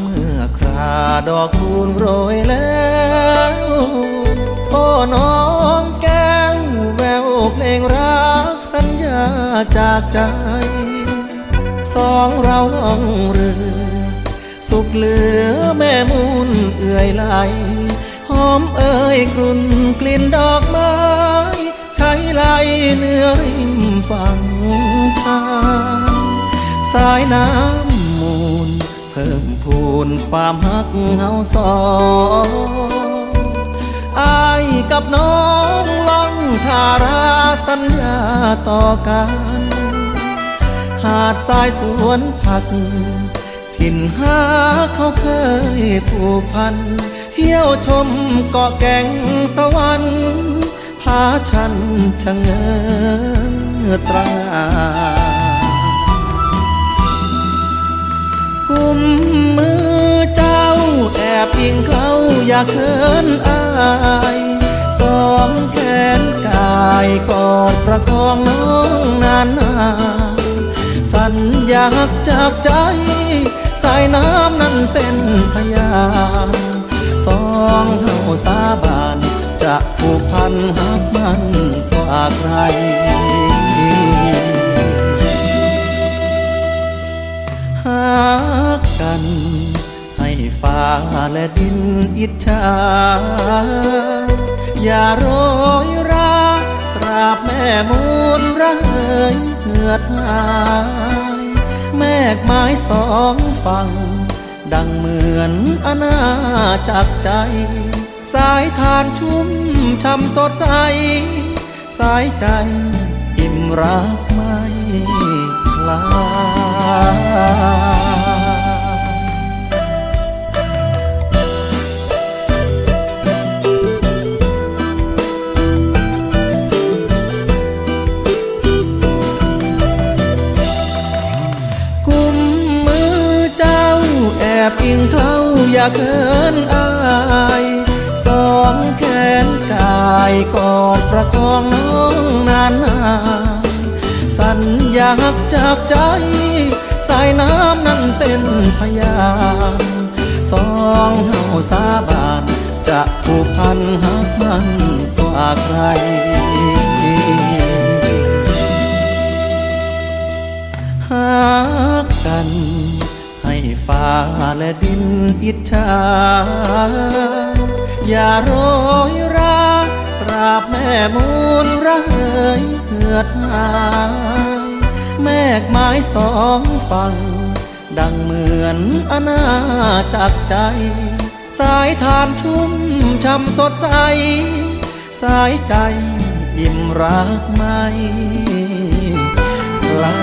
เมื่อคราดอกคูณโรยแล้วโอ้น้องแก้วแววเพลงรักสัญญาจากใจ สองเราล่องเรือ สุขเหลือแม่มูลเอื่อยไหลหอมเอ่ยกลุ่นกลิ่นดอกไม้ใช้ไหลเนื้อริมฝั่งทางสายน้ำ นความฮักเฮาสองอายกับน้องล่องทาราสัญญาต่อกัน หาดทรายสวนผัก ถิ่นหาเขาเคยผูกพัน เที่ยวชมเกาะแก่งสวรรค์พาฉันชะเง้อตรากุม อย่าเขินอายสองแขนกายกอดประคองน้องนานนานสัญญาจากใจ สายน้ำนั้นเป็นพยานสองเฮาสาบานจะผูกพันหักมันกว่าใคร และดินอิจฉาอย่าโรยราตราบแม่มูลระเหยเหือดหาย แมกไม้สองฝั่ง ดังเหมือนอาณาจักใจ สายทานชุ่มช่ำสดใส สายใจอิ่มรักไม่คลาย บอิงเขาอย่าเขินอายสองแขนกายกอดประคองน้องนานนานสัญญาจากใจ สายน้ำนั้นเป็นพยานสองเฮาสาบานจะผูกพันหักมันกว่าใครหากกัน ฟ้าและดินอิจฉาอย่าโรยราตราบแม่มูลระเหยเหือดหายแมกไม้สองฝั่ง ดังเหมือนอาณาจักใจ สายทานชุ่มช่ำสดใส สายใจอิ่มรักไม่ลา